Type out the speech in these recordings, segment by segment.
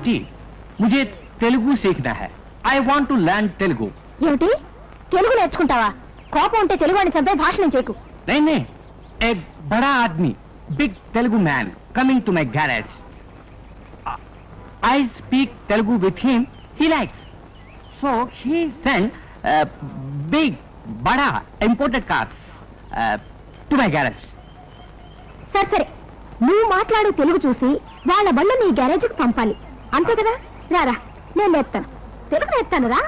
जी मुझे तेलुगु सीखना है I want to learn Telugu ఏమిటి తెలుగు నేర్చుకుంటావా కోపం ఉంటే తెలుగు అని చంపే భాషణం చేయకు नहीं नहीं एक बड़ा आदमी big Telugu man coming to my garage I speak Telugu with him he likes so he send big बड़ा imported cars to my garage సరే సరే నువ్వు మాట్లాడు తెలుగు చూసి వాళ్ళ బళ్ళు నీ గ్యారేజ్కి పంపాలి అంతే కదా రారా నేను నేర్పుతాను తెలుగు నేర్పుతాను రా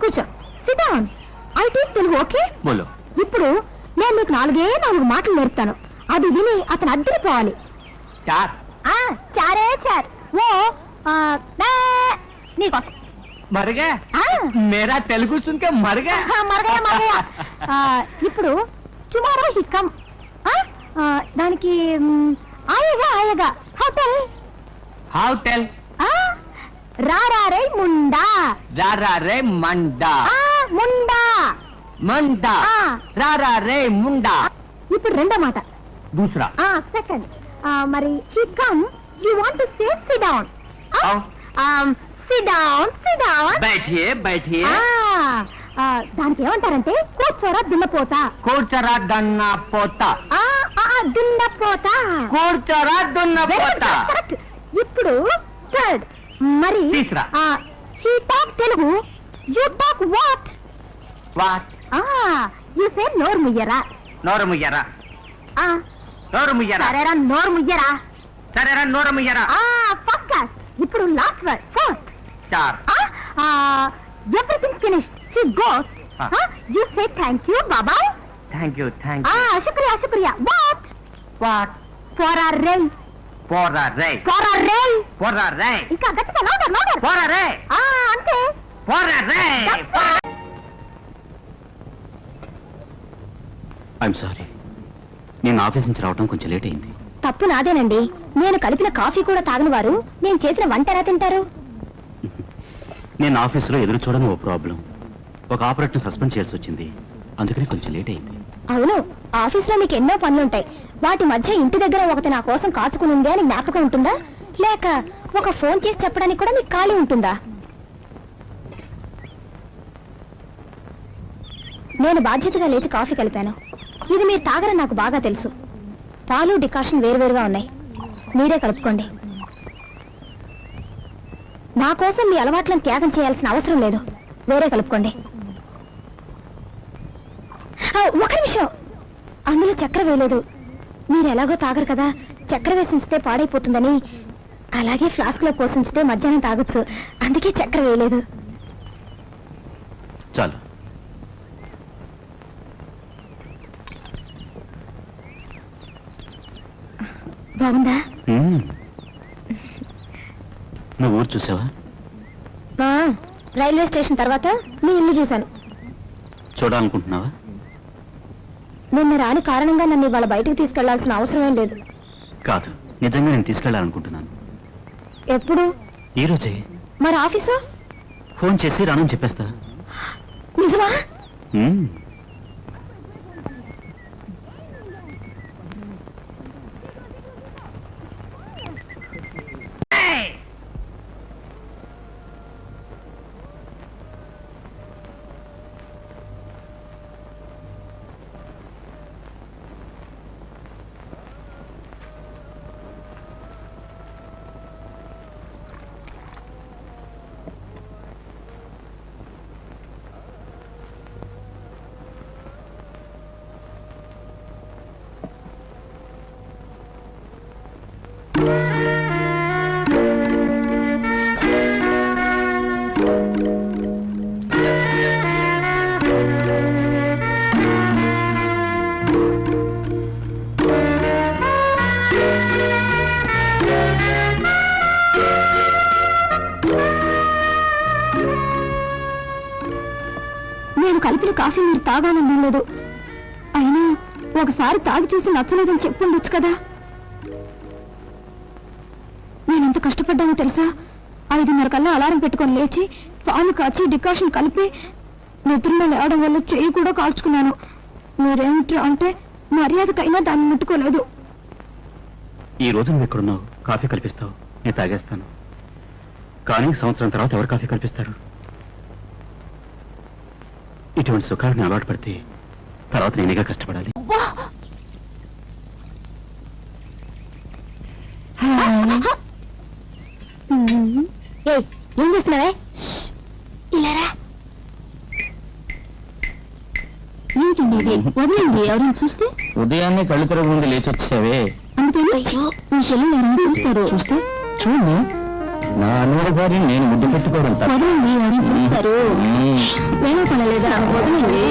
కూర్చో సిద్ధం అయితే తెలుగు ఓకే बोलो ఇప్పుడు నేను నీకు నాలుగే నాలుగు మాటలు నేర్పుతాను అది విని అతను అద్దరిపోవాలి चार ఆ చారే చార్ ఓ ఆ, డా, నీకోసం मर गया ఆ, मेरा तेलुगु सुन के मर गया ఆ, మరగయ మరగయ ఆ, ఇప్పుడు టుమారో హిక్కం దానికి మ్, ఆయగా ఆయగా హోటల్ हाउ टेल ఆ, రారారే ముండా. రారారే మండా. ఆ, ముండా. మండా. ఆ. రారారే ముండా. ఇప్పుడు రెండో మాట. దూసరా. ఆ సెకండ్ మరి he come you want to say sit down ఆ? సిట్ డౌన్ సిట్ డౌన్ బైఠే బైఠే దానికి ఏమంటారంటే కూర్చోరా దున్నపోతా. కూర్చరా దన్న పోత. ఆ, ఆ, ఆ, దున్నపోతా. కూర్చరా దున్న Very good, పోత ఇప్పుడు థర్డ్ మరి teesra. He talk Telugu you talk what what you say నోరు ముయ్యరా నోరు ముయ్యరా ఆ, నోరు ముయ్యరా సరేరా నోరు ముయ్యరా సరేరా నోరు ముయ్యరా ఫస్ట్ క్లాస్ ఇప్పుడు last word fourth char everything finish he goes Ah. You say thank you బాబాయ్ థ్యాంక్ యూ థ్యాంక్ ఆ యూ శుక్రియా శుక్రియా వాట్ వాట్ ఫర్ ఆ రే పోరా రే. పోరా రే. ఇంకా గట్టిగా పోరా రే. ఆ అంతే. పోరా రే. ఐఎమ్ సారీ నేను ఆఫీస్ నుంచి రావడం కొంచెం లేట్ అయింది. తప్పు నాదేనండి. నేను కలిపిన కాఫీ కూడా తాగని వారు నేను చేసిన వంట ఎలా తింటారు? నేను ఆఫీసులో ఎదురు చూడని ఓ ప్రాబ్లం. ఒక ఆపరేటర్ సస్పెండ్ చేయాల్సి వచ్చింది. అందుకని కొంచెం లేట్ అయింది. అవును. ఆఫీస్లో మీకు ఎన్నో పనులుంటాయి. వాటి మధ్య ఇంటి దగ్గర ఒకటి నా కోసం కాచుకుని ఉంది అని జ్ఞాపకం ఉంటుందా? లేక ఒక ఫోన్ చేసి చెప్పడానికి కూడా మీకు ఖాళీ ఉంటుందా? నేను బాధ్యతగా లేచి కాఫీ కలిపాను. ఇది మీరు తాగరని నాకు బాగా తెలుసు. పాలు డికాషన్ వేరువేరుగా ఉన్నాయి. మీరే కలుపుకోండి. నా కోసం మీ అలవాట్లను త్యాగం చేయాల్సిన అవసరం లేదు. వేరే కలుపుకోండి. ఒక నిమిషం. అందులో చక్కెర వేయలేదు. మీరు ఎలాగో తాగరు కదా. చక్కెర వేసి ఉంచితే పాడైపోతుందని. అలాగే ఫ్లాస్క్లో పోసి ఉంచితే మధ్యాహ్నం తాగొచ్చు. అందుకే చక్కెర వేయలేదు. చాలు. బాగుందా? మ్మ్. నువ్వు ఊరు చూసావా? ఆ, రైల్వే స్టేషన్ తర్వాత మీ ఇల్లు చూశాను. చూడాలనుకుంటున్నావా? నిన్న రాని కారణంగా నన్ను ఇవాళ బయటకు తీసుకెళ్ళాల్సిన అవసరం ఏం లేదు. కాదు నిజంగా నేను తీసుకెళ్ళాలనుకుంటున్నాను ఎప్పుడు? ఈ రోజే. మరి ఆఫీసు? ఫోన్ చేసి రానని చెప్పేస్తా. నిజమా? నేను కలిపిన కాఫీ మీరు తాగాలని లేదు అయినా ఒకసారి తాగి చూసి నచ్చలేదని చెప్పుండొచ్చు కదా? నేను ఎంత కష్టపడ్డానో తెలుసా? ఐదున్నర కల్లా అలారం పెట్టుకొని లేచి పాలు కాచి డికాషన్ కలిపి నిద్రలో లేవడం వల్ల చెయ్యి కూడా కాల్చుకున్నాను. మీరేమిటి అంటే మర్యాదకైనా దాన్ని ముట్టుకోలేదు. ఈ రోజు నువ్వు ఎక్కడున్నావు? కాఫీ కల్పిస్తావు. నేను తాగేస్తాను. కానీ సంవత్సరం తర్వాత ఎవరు కాఫీ కల్పిస్తారు? ఇటువంటి సుఖాలను అలవాటు పడితే తర్వాత నేనేగా కష్టపడాలి. ఏయ్, ఏం చేస్తున్నావే? ఇలారా ఏంటండి ఇది? వదిలేండి ఎవరైనా చూస్తే? ఉదయాన్నే కళ్ళు తెరవ ముందు లేచి అందుకని మీ చెల్లెలు చూస్తారు చూస్తే చూడు నా అనుమతి భార్యని నేను ముద్దు పెట్టుకోవడం వదిలేండి ఎవరైనా చూస్తారు. వేరే పడలేదా? వదిలేండి.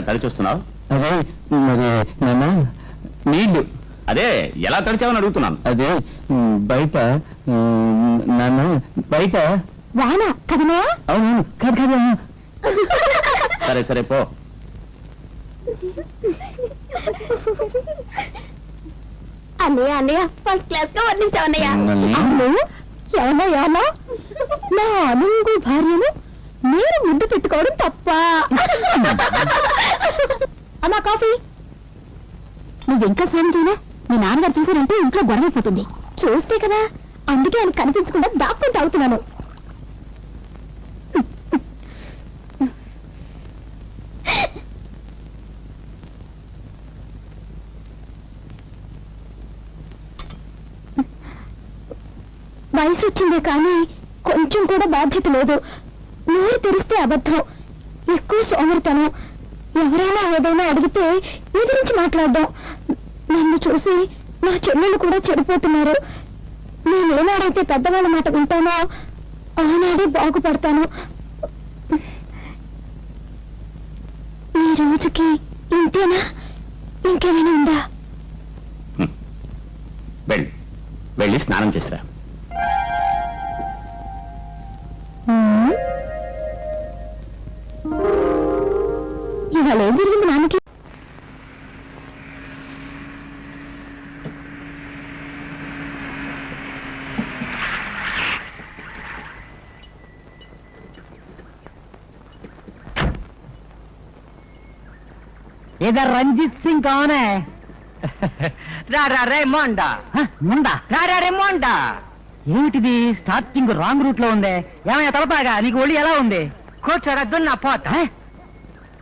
ఏమిట్రా తడి చూస్తున్నావు అదే మరి నాన్న నీళ్ళు అదే ఎలా తడిచావని అడుగుతున్నాను. అదే బయట నాన్న బయట. వాన కదనా అవును కాదు కాదు సరే సరే పో. అన్నయ్య అన్నయ్య ఫస్ట్ క్లాస్గా వర్ణించావు అన్నయ్య మమ్మల్ని? అవును ఎవరో ఎవరో నా అనుంగు భార్యను నేను ముద్దు పెట్టుకోవడం తప్ప. అమ్మా కాఫీ. నువ్వు ఇంకా స్నానం చేయనా? మీ నాన్నగారు చూసారంటే ఇంట్లో గొడవైపోతుంది. చూస్తే కదా అందుకే ఆయన కనిపించకుండా దాక్కుని తాగుతున్నాను. వయసు వచ్చిందే కానీ కొంచెం కూడా బాధ్యత లేదు. నోరు తెరిస్తే అబద్ధం. ఎక్కువ సోమరితనం. ఎవరైనా ఏదైనా అడిగితే ఎదిరించి మాట్లాడడం. నన్ను చూసి నా చెల్లెలు కూడా చెడిపోతున్నారు. నేను ఏనాడైతే పెద్దవాళ్ళ మాట వింటానో ఆనాడే బాగుపడతాను. ఈ రోజుకి ఇంతేనా? ఇంకేమైనా ఉందా? వెళ్ళి. వెళ్ళి స్నానం చేసిరా. ఇవాళ ఏం జరిగింది నాన్నకి? ఇదర్ రంజిత్ సింగ్ కౌనే రా మోండా. ముండా? రా రా మోండా. ఏమిటిది? స్టార్టింగ్ రాంగ్ రూట్లో ఉంది. ఏమయ్యా తలపాగా నీకు ఒళ్ళు ఎలా ఉంది? కూర్చోరా దున్న పోత.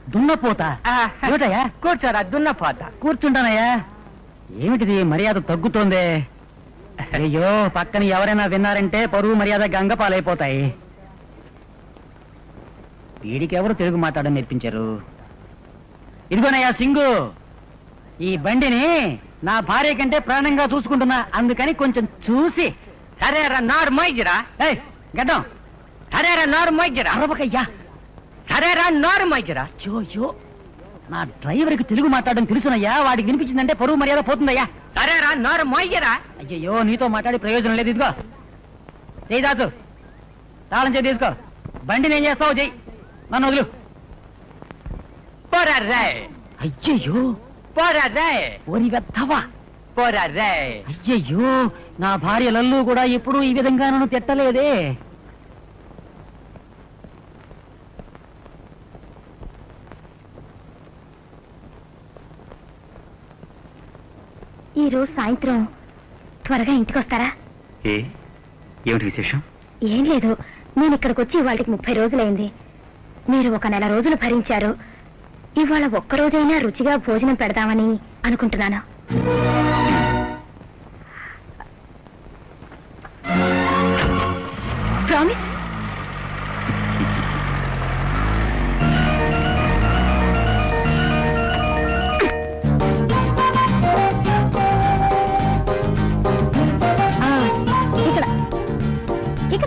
దున్నపోత. ఏమిటయ్యా? కూర్చోరా దున్నపోత. కూర్చుంటానయ్యా. ఏమిటిది? మర్యాద తగ్గుతోంది. అయ్యో పక్కన ఎవరైనా విన్నారంటే పరువు మర్యాద గంగ పాలైపోతాయి వీడికి ఎవరు తెలుగు మాట్లాడడం నేర్పించారు? ఇదిగోనయ్యా సింగు. ఈ బండిని నా భార్య కంటే ప్రాణంగా చూసుకుంటున్నా. అందుకని కొంచెం చూసి. సరే రా నారు ఏయ్ గడ్డం. సరే రా నారు మైజిరా అరవకయ్యా. సరే రా నారు మైజిరా యో నా డ్రైవర్కి తెలుగు మాట్లాడడం తెలుసునయ్యా. వాడికి వినిపించిందంటే పరువు మర్యాద పోతుందయ్యా. సరే రా నారు మైజిరా అయ్యో నీతో మాట్లాడి ప్రయోజనం లేదు. ఇదిగో. చేయి దాసు. తాళం చేయి తీసుకో. బండి నేను చేస్తావు చెయ్యి నన్ను వదులు. పోరా రే. అయ్యయ్యో. పోరా రే. ఓరి వెత్తవా పోరా రే. అయ్యయ్యో నా భార్య లల్లు కూడా ఎప్పుడూ ఈ విధంగా నన్ను తిట్టలేదే. ఈ రోజు సాయంత్రం త్వరగా ఇంటికి వస్తారా ఏ? ఏమిటి విశేషం? ఏం లేదు. నేను ఇక్కడికి వచ్చి వాళ్ళకి ముప్పై రోజులైంది. మీరు ఒక నెల రోజులు భరించారు. ఇవాళ ఒక్క రోజైనా రుచిగా భోజనం పెడదామని అనుకుంటున్నాను.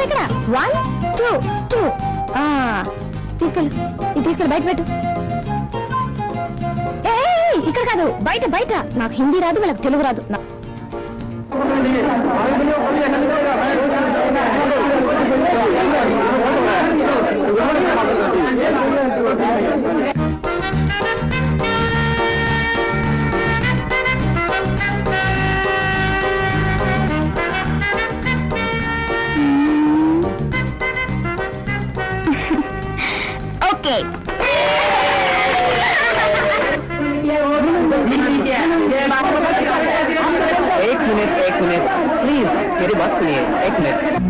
వన్ టూ టూ తీసుకెళ్ళు. ఇది తీసుకెళ్ళి బయట పెట్టు. ఇక్కడ కాదు బయట బయట. నాకు హిందీ రాదు వాళ్ళకి తెలుగు రాదు. నా- मेरी बात सुनिए, एक मिनट।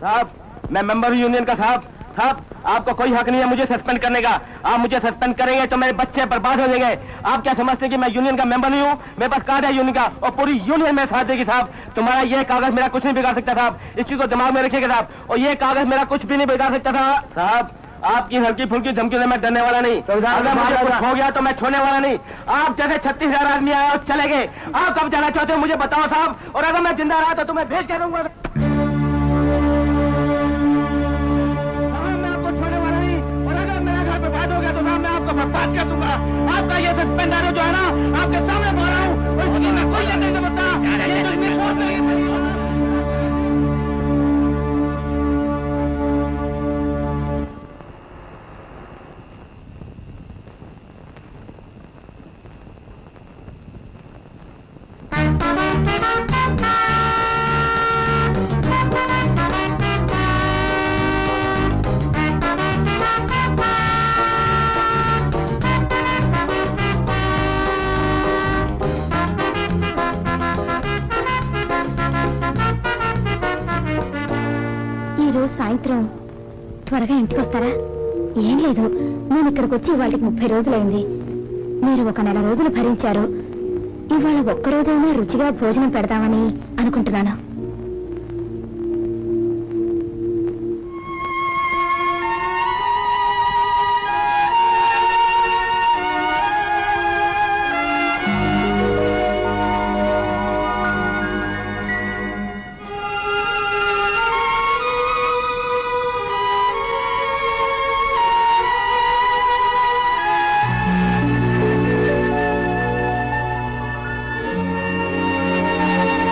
साहब, मैं मेंबर हूँ यूनियन का साहब। साहब, आपको कोई हक नहीं है मुझे सस्पेंड करने का। आप मुझे सस्पेंड करेंगे तो मेरे बच्चे बर्बाद हो जाएँगे। आप क्या समझते हैं कि मैं यूनियन का मेंबर नहीं हूँ? मेरे पास कार्ड है यूनियन का और पूरी यूनियन मेरे साथ देगी साहब। तुम्हारा ये कागज़ मेरा कुछ नहीं बिगाड़ सकता साहब। इस चीज़ को दिमाग में रखिएगा साहब। और ये कागज़ मेरा कुछ भी नहीं बिगाड़ सकता था। साहब आपकी हल्की फुल्की धमकी से मैं डरने वाला नहीं। अगर मुझे कुछ हो गया तो मैं छोड़ने वाला नहीं। आप जैसे छत्तीस हज़ार आदमी आए और चले गए। आप कब जाना चाहते हो मुझे बताओ साहब। और अगर मैं ज़िंदा रहा तो तुम्हें भेज के दूँगा? मैं आपको छोड़ने वाला नहीं। और अगर मेरा घर बर्बाद हो गया तो साहब मैं आपको बर्बाद कर दूँगा। आपका ये सस्पेंडर जो है ना आपके सामने बोल रहा हूँ। मैं कोई नहीं समझता। సాయంత్రం. త్వరగా ఇంటికి వస్తారా? ఏం లేదు. నేను ఇక్కడికి వచ్చి వాళ్ళకి ముప్పై రోజులైంది. మీరు ఒక నెల రోజులు భరించారు. ఇవాళ ఒక్కరోజైనా రుచిగా భోజనం పెడదామని అనుకుంటున్నాను.